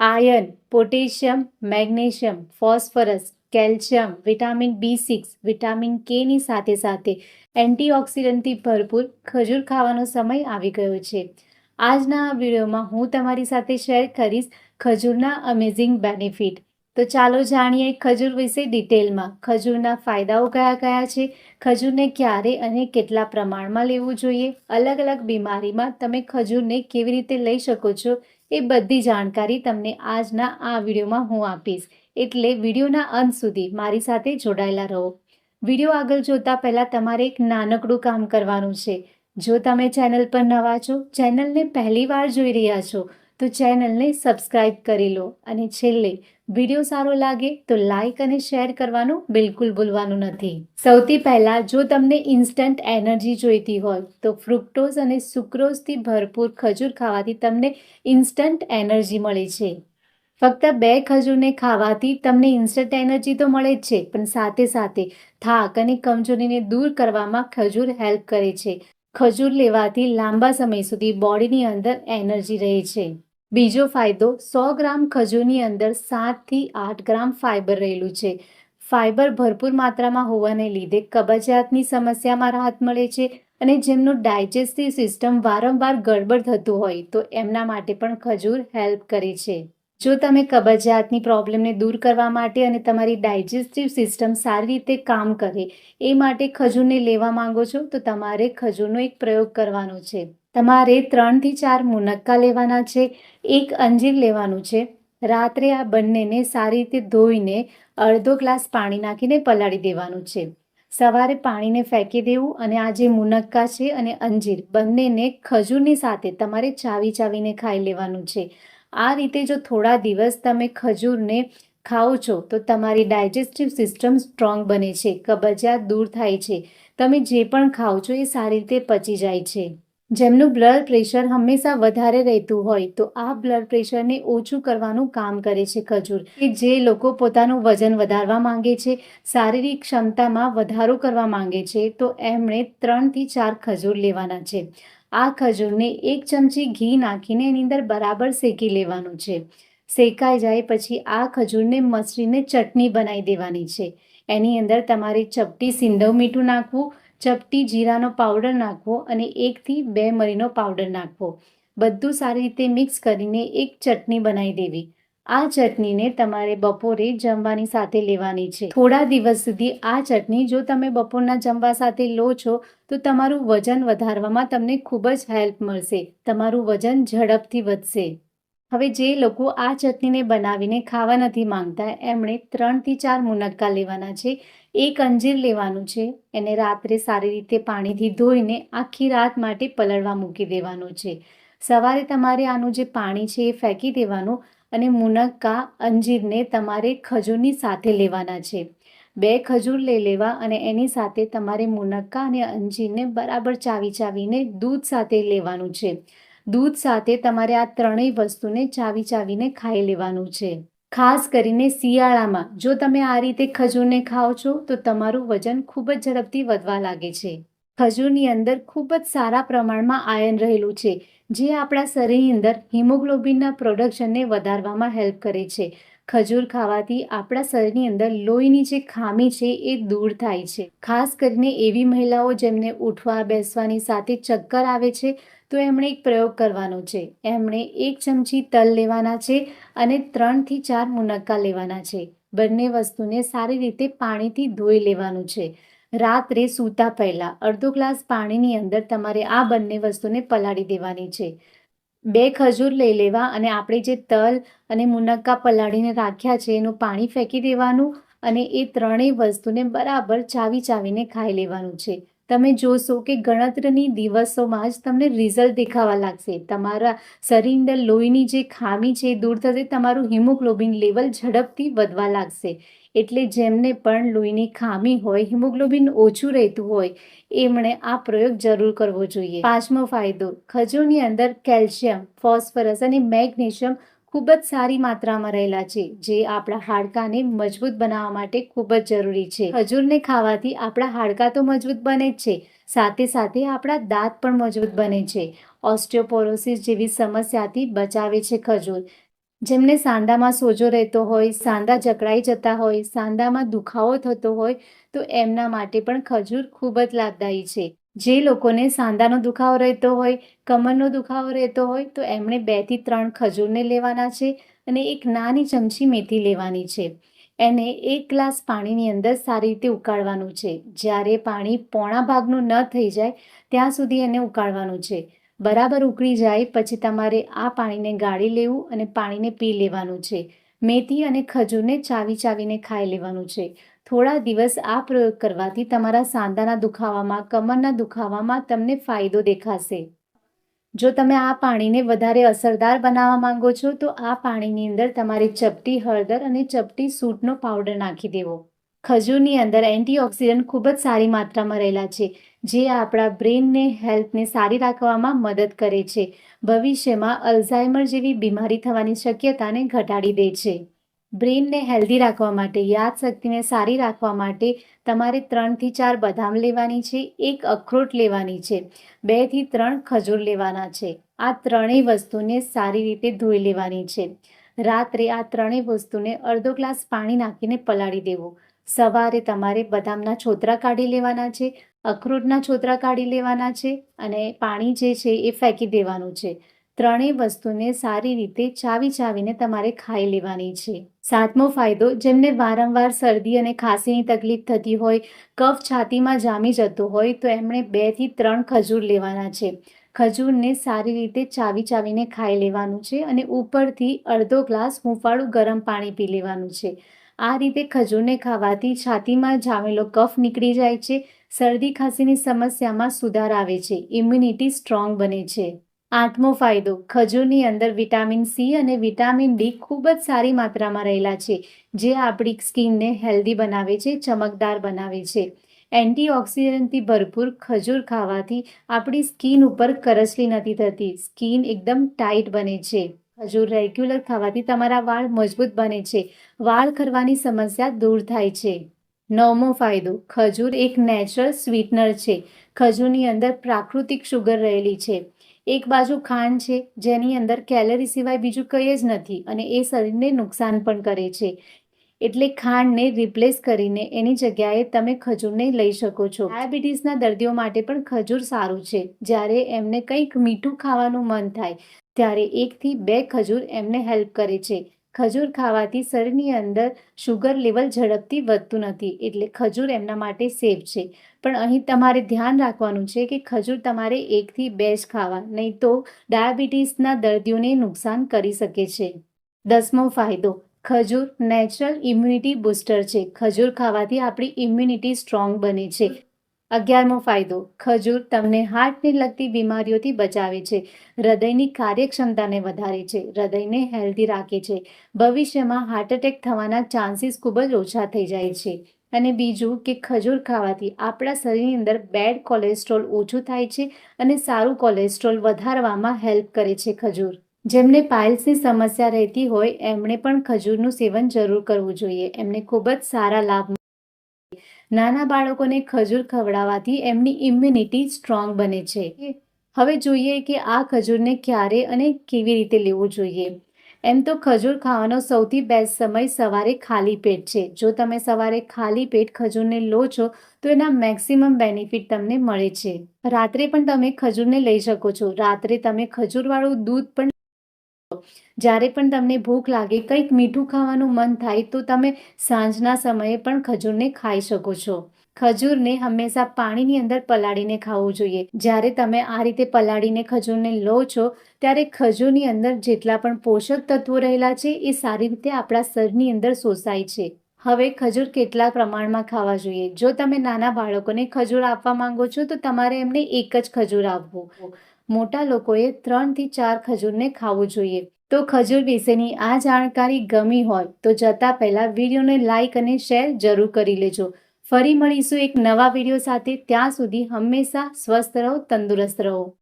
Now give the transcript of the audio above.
Iron potassium magnesium phosphorus calcium vitamin B six vitamin કેની સાથે સાથે એન્ટીઓક્સિડન્ટથી ભરપૂર ખજૂર ખાવાનો સમય આવી ગયો છે. આજના વિડીયોમાં હું તમારી સાથે શેર કરીશ ખજૂરના અમેઝિંગ બેનિફિટ તો ચાલો જાણીએ ખજૂર વિશે ડિટેલમાં ખજૂરના ફાયદાઓ કયા કયા છે? ખજૂરને ક્યારે અને કેટલા પ્રમાણમાં લેવું જોઈએ? અલગ અલગ બીમારીમાં તમે ખજૂરને કેવી રીતે લઈ શકો છો? એ બધી જાણકારી તમને આજના આ વિડીયોમાં હું આપીશ. એટલે વિડીયોના અંત સુધી મારી સાથે જોડાયેલા રહો. વીડિયો આગળ જોતા પહેલાં તમારે એક નાનકડું કામ કરવાનું છે. જો તમે ચેનલ પર નવા છો, ચેનલને પહેલી વાર જોઈ રહ્યા છો, તો ચેનલને સબસ્ક્રાઈબ કરી લો અને છેલ્લે વીડિયો સારો લાગે તો લાઈક અને શેર કરવાનું બિલકુલ ભૂલવાનું નથી. સૌથી પહેલાં જો તમને ઇન્સ્ટન્ટ એનર્જી જોઈતી હોય તો ફ્રુક્ટોઝ અને સુક્રોઝથી ભરપૂર ખજૂર ખાવાથી તમને ઇન્સ્ટન્ટ એનર્જી મળે છે. ફક્ત બે ખજૂરને ખાવાથી તમને ઇન્સ્ટન્ટ એનર્જી તો મળે જ છે, પણ સાથે સાથે થાક અને કમજોરીને દૂર કરવામાં ખજૂર હેલ્પ કરે છે. ખજૂર લેવાથી લાંબા સમય સુધી બોડીની અંદર એનર્જી રહે છે. બીજો ફાયદો, સો ગ્રામ ખજૂરની અંદર સાતથી આઠ ગ્રામ ફાઇબર રહેલું છે. ફાઇબર ભરપૂર માત્રામાં હોવાને લીધે કબજિયાતની સમસ્યામાં રાહત મળે છે અને જેમનું ડાયજેસ્ટિવ સિસ્ટમ વારંવાર ગડબડ થતું હોય તો એમના માટે પણ ખજૂર હેલ્પ કરે છે. જો તમે કબજિયાતની પ્રોબ્લેમને દૂર કરવા માટે અને તમારી ડાયજેસ્ટિવ સિસ્ટમ સારી રીતે કામ કરે એ માટે ખજૂરને લેવા માંગો છો તો તમારે ખજૂરનો એક પ્રયોગ કરવાનો છે. તમારે ત્રણથી ચાર મુનક્કા લેવાના છે, એક અંજીર લેવાનું છે. રાત્રે આ બંનેને સારી રીતે ધોઈને અડધો ગ્લાસ પાણી નાખીને પલાળી દેવાનું છે. સવારે પાણીને ફેંકી દેવું અને આ જે મુનક્કા છે અને અંજીર બંનેને ખજૂરની સાથે તમારે ચાવી ચાવીને ખાઈ લેવાનું છે. આ રીતે જો થોડા દિવસ તમે ખજૂરને ખાઓ છો, તો તમારી ડાયજેસ્ટિવ સિસ્ટમ સ્ટ્રોંગ બને છે, કબજિયાત દૂર થાય છે. તમે જે પણ ખાઓ છો એ સારી રીતે પચી જાય છે. જેમનું બ્લડ પ્રેશર હંમેશા વધારે રહેતું હોય, તો આ બ્લડ પ્રેશરને ઓછું કરવાનું કામ કરે છે ખજૂર. કે જે લોકો પોતાનું વજન વધારવા માંગે છે, શારીરિક ક્ષમતામાં વધારો કરવા માંગે છે, તો એમણે ત્રણથી ચાર ખજૂર લેવાના છે. આ ખજૂરને એક ચમચી ઘી નાખીને એની અંદર બરાબર શેકી લેવાનું છે. શેકાઈ જાય પછી આ ખજૂરને મસરીને ચટણી બનાવી દેવાની છે. એની અંદર તમારે ચપટી સિંધવ મીઠું નાખવું ચપટી જીરાનો પાવડર નાખવો અને એકથી બે મરીનો પાવડર નાખવો. બધું સારી રીતે મિક્સ કરીને એક ચટણી બનાવી દેવી. આ ચટણીને તમારે બપોરે જમવાની સાથે લેવાની છે. થોડા દિવસ સુધી આ ચટણી જો તમે બપોરના જમવા સાથે લો છો, તો તમારું વજન વધારવામાં તમને ખૂબ જ હેલ્પ મળશે. તમારું વજન ઝડપથી વધશે. હવે જે લોકો આ ચટણીને બનાવીને ખાવા નથી માંગતા, એમણે ત્રણથી ચાર મુનક્કા લેવાના છે. એક અંજીર લેવાનું છે. એને રાત્રે સારી રીતે પાણીથી ધોઈને આખી રાત માટે પલળવા મૂકી દેવાનું છે. સવારે તમારે આનું જે પાણી છે એ ફેંકી દેવાનું અને મુનક્કા, અંજીરને તમારે ખજૂરની સાથે લેવાના છે. બે ખજૂર લઈ લેવા અને એની સાથે તમારે મુનક્કા અને અંજીરને બરાબર ચાવી ચાવીને દૂધ સાથે લેવાનું છે. દૂધ સાથે તમારે આ ત્રણેય વસ્તુને ચાવી ચાવીને ખાઈ લેવાનું છે. ખાસ કરીને શિયાળામાં, જો તમે આ રીતે ખજૂરને ખાઓ છો, તો તમારું વજન ખૂબ જ ઝડપથી વધવા લાગે છે. ખજૂરની અંદર ખૂબ જ સારા પ્રમાણમાં આયન રહેલું છે, જે આપણા શરીરની અંદર હિમોગ્લોબિનના પ્રોડક્શનને વધારવામાં હેલ્પ કરે છે. ખજૂર ખાવાથી આપણા શરીરની અંદર લોહીની જે ખામી છે એ દૂર થાય છે. ખાસ કરીને એવી મહિલાઓ જેમને ઉઠવા, બેસવાની સાથે ચક્કર આવે છે, તો એમણે એક પ્રયોગ કરવાનો છે. એમણે એક ચમચી તલ લેવાના છે અને ત્રણથી ચાર મુનક્કા લેવાના છે. બંને વસ્તુને સારી રીતે પાણીથી ધોઈ લેવાનું છે. રાત્રે સૂતા પહેલાં અડધો ગ્લાસ પાણીની અંદર તમારે આ બંને વસ્તુને પલાળી દેવાની છે. બે ખજૂર લઈ લેવા અને આપણે જે તલ અને મુનક્કા પલાળીને રાખ્યા છે, એનું પાણી ફેંકી દેવાનું અને એ ત્રણેય વસ્તુને બરાબર ચાવી ચાવીને ખાઈ લેવાનું છે. તમે જોશો કે ગણતરીની દિવસોમાં જ તમને રિઝલ્ટ દેખાવા લાગશે. તમારા શરીર અંદર લોહીની જે ખામી છે દૂર થશે, તમારું હિમોગ્લોબિન લેવલ ઝડપથી વધવા લાગશે. એટલે જેમને પણ લોહીની ખામી હોય, હિમોગ્લોબિન ઓછું રહેતું હોય, એમણે આ પ્રયોગ જરૂર કરવો જોઈએ. પાંચમો ફાયદો ખજૂરની અંદર કેલ્શિયમ, ફોસ્ફરસ અને મેગ્નેશિયમ ખૂબ જ સારી માત્રામાં રહેલા છે, જે આપણા હાડકાને મજબૂત બનાવવા માટે ખૂબ જ જરૂરી છે. ખજૂરને ખાવાથી આપણા હાડકા તો મજબૂત બને જ છે, સાથે સાથે આપણા દાંત પણ મજબૂત બને છે. ઓસ્ટિયોપોરોસિસ જેવી સમસ્યાથી બચાવે છે ખજૂર. જેમને સાંધામાં સોજો રહેતો હોય સાંધા જકડાઈ જતા હોય સાંધામાં દુખાવો થતો હોય, તો એમના માટે પણ ખજૂર ખૂબ જ લાભદાયી છે. જે લોકોને સાંધાનો દુખાવો રહેતો હોય, કમરનો દુખાવો રહેતો હોય, તો એમણે બેથી ત્રણ ખજૂરને લેવાના છે અને એક નાની ચમચી મેથી લેવાની છે. એને એક ગ્લાસ પાણીની અંદર સારી રીતે ઉકાળવાનું છે. જ્યારે પાણી પોણા ભાગનું ન થઈ જાય, ત્યાં સુધી એને ઉકાળવાનું છે. બરાબર ઉકળી જાય પછી તમારે આ પાણીને ગાળી લેવું અને પાણીને પી લેવાનું છે. મેથી અને ખજૂરને ચાવી ચાવીને ખાઈ લેવાનું છે. થોડા દિવસ આ પ્રયોગ કરવાથી તમારા સાંધાના દુખાવામાં, કમરના દુખાવામાં તમને ફાયદો દેખાશે. જો તમે આ પાણીને વધારે અસરદાર બનાવવા માંગો છો, તો આ પાણીની અંદર તમારે ચપટી હળદર અને ચપટી સૂટનો પાવડર નાખી દેવો. ખજૂરની અંદર એન્ટીઓક્સિડન્ટ ખૂબ જ સારી માત્રામાં રહેલા છે, જે આપણા બ્રેનને, હેલ્થને સારી રાખવામાં મદદ કરે છે. ભવિષ્યમાં અલ્ઝાઇમર જેવી બીમારી થવાની શક્યતાને ઘટાડી દે છે. બ્રેનને હેલ્ધી રાખવા માટે, યાદશક્તિને સારી રાખવા માટે તમારે ત્રણથી ચાર બદામ લેવાની છે, એક અખરોટ લેવાની છે, બેથી ત્રણ ખજૂર લેવાના છે. આ ત્રણેય વસ્તુને સારી રીતે ધોઈ લેવાની છે. રાત્રે આ ત્રણેય વસ્તુને અડધો ગ્લાસ પાણી નાખીને પલાળી દેવું. સવારે તમારે બદામના છોતરા કાઢી લેવાના છે, અખરોટના છોતરા કાઢી લેવાના છે અને પાણી જે છે એ ફેંકી દેવાનું છે. ત્રણેય વસ્તુને સારી રીતે ચાવી ચાવીને તમારે ખાઈ લેવાની છે. સાતમો ફાયદો, જેમને વારંવાર શરદી અને ખાંસીની તકલીફ થતી હોય, કફ છાતીમાં જામી જતો હોય, તો એમણે બેથી ત્રણ ખજૂર લેવાના છે. ખજૂરને સારી રીતે ચાવી ચાવીને ખાઈ લેવાનું છે અને ઉપરથી અડધો ગ્લાસ હૂંફાળું ગરમ પાણી પી લેવાનું છે. આ રીતે ખજૂરને ખાવાથી છાતીમાં જામેલો કફ નીકળી જાય છે, શરદી, ખાંસીની સમસ્યામાં સુધાર આવે છે, ઇમ્યુનિટી સ્ટ્રોંગ બને છે. આઠમો ફાયદો ખજૂરની અંદર વિટામિન સી અને વિટામિન ડી ખૂબ જ સારી માત્રામાં રહેલા છે, જે આપણી સ્કિનને હેલ્ધી બનાવે છે, ચમકદાર બનાવે છે. એન્ટીઓક્સિડન્ટથી ભરપૂર ખજૂર ખાવાથી આપણી સ્કિન ઉપર કરચલી નથી થતી. સ્કિન એકદમ ટાઈટ બને છે. ખજૂર રેગ્યુલર ખાવાથી તમારા વાળ મજબૂત બને છે. વાળ ખરવાની સમસ્યા દૂર થાય છે. નવમો ફાયદો. ખજૂર એક નેચરલ સ્વીટનર છે. ખજૂરની અંદર પ્રાકૃતિક શુગર રહેલી છે. એક બાજુ ખાંડ છે, જેની અંદર કેલરી સિવાય બીજું કંઈ જ નથી અને એ શરીરને નુકસાન પણ કરે છે. એટલે ખાંડને રિપ્લેસ કરીને એની જગ્યાએ તમે ખજૂરને લઈ શકો છો. ડાયાબિટીસના દર્દીઓ માટે પણ ખજૂર સારું છે. જ્યારે એમને કંઈક મીઠું ખાવાનું મન થાય, ત્યારે એકથી બે ખજૂર એમને હેલ્પ કરે છે. ખજૂર ખાવાથી શરીરની અંદર શુગર લેવલ ઝડપથી વધતું નથી, એટલે ખજૂર એમના માટે સેફ છે. પણ અહીં તમારે ધ્યાન રાખવાનું છે કે ખજૂર તમારે એકથી બે જ ખાવા, નહીં તો ડાયાબિટીસના દર્દીઓને નુકસાન કરી શકે છે. દસમો ફાયદો, ખજૂર નેચરલ ઇમ્યુનિટી બુસ્ટર છે. ખજૂર ખાવાથી આપણી ઇમ્યુનિટી સ્ટ્રોંગ બને છે. અગિયારમો ફાયદો, ખજૂર તમને હાર્ટને લગતી બીમારીઓથી બચાવે છે, હૃદયની કાર્યક્ષમતાને વધારે છે, હૃદયને હેલ્ધી રાખે છે, ભવિષ્યમાં હાર્ટ એટેક થવાના ચાન્સીસ ખૂબ જ ઓછા થઈ જાય છે. અને બીજું કે ખજૂર ખાવાથી આપણા શરીરની અંદર બેડ કોલેસ્ટ્રોલ ઓછું થાય છે અને સારું કોલેસ્ટ્રોલ વધારવામાં હેલ્પ કરે છે ખજૂર. જેમને પાઇલ્સની સમસ્યા રહેતી હોય, એમણે પણ ખજૂરનું સેવન જરૂર કરવું જોઈએ, એમને ખૂબ જ સારા લાભ નાના બાળકોને ખજૂર ખવડાવવાથી એમની ઇમ્યુનિટી સ્ટ્રોંગ બને છે. હવે જોઈએ કે આ ખજૂરને ક્યારે અને કેવી રીતે લેવું જોઈએ. એમ તો ખજૂર ખાવાનો સૌથી બેસ્ટ સમય સવારે ખાલી પેટ છે. જો તમે સવારે ખાલી પેટ ખજૂરને લો છો, તો એના મેક્સિમમ બેનિફિટ તમને મળે છે. રાત્રે પણ તમે ખજૂરને લઈ શકો છો. રાત્રે તમે ખજૂરવાળું દૂધ પણ જ્યારે પણ તમને ભૂખ લાગે, કંઈક મીઠું ખાવાનું મન થાય, તો તમે સાંજના સમયે પણ ખજૂરને ખાઈ શકો છો. ખજૂરને હંમેશા પાણીની અંદર પલાળીને ખાવું જોઈએ. જ્યારે તમે આ રીતે પલાળીને ખજૂરને લો છો, ત્યારે ખજૂરની અંદર જેટલા પણ પોષક તત્વો રહેલા છે, એ સારી રીતે આપણા શરીરની અંદર શોષાય છે. હવે ખજૂર કેટલા પ્રમાણમાં ખાવા જોઈએ? જો તમે નાના બાળકોને ખજૂર આપવા માંગો છો, તો તમારે એમને એક જ ખજૂર આપવું. મોટા લોકોએ ત્રણથી ચાર ખજૂરને ખાવું જોઈએ. તો ખજૂર વિશેની આ જાણકારી ગમી હોય તો જતાં પહેલાં વિડીયોને લાઇક અને શેર જરૂર કરી લેજો. ફરી મળીશું એક નવા વીડિયો સાથે. ત્યાં સુધી હંમેશા સ્વસ્થ રહો, તંદુરસ્ત રહો.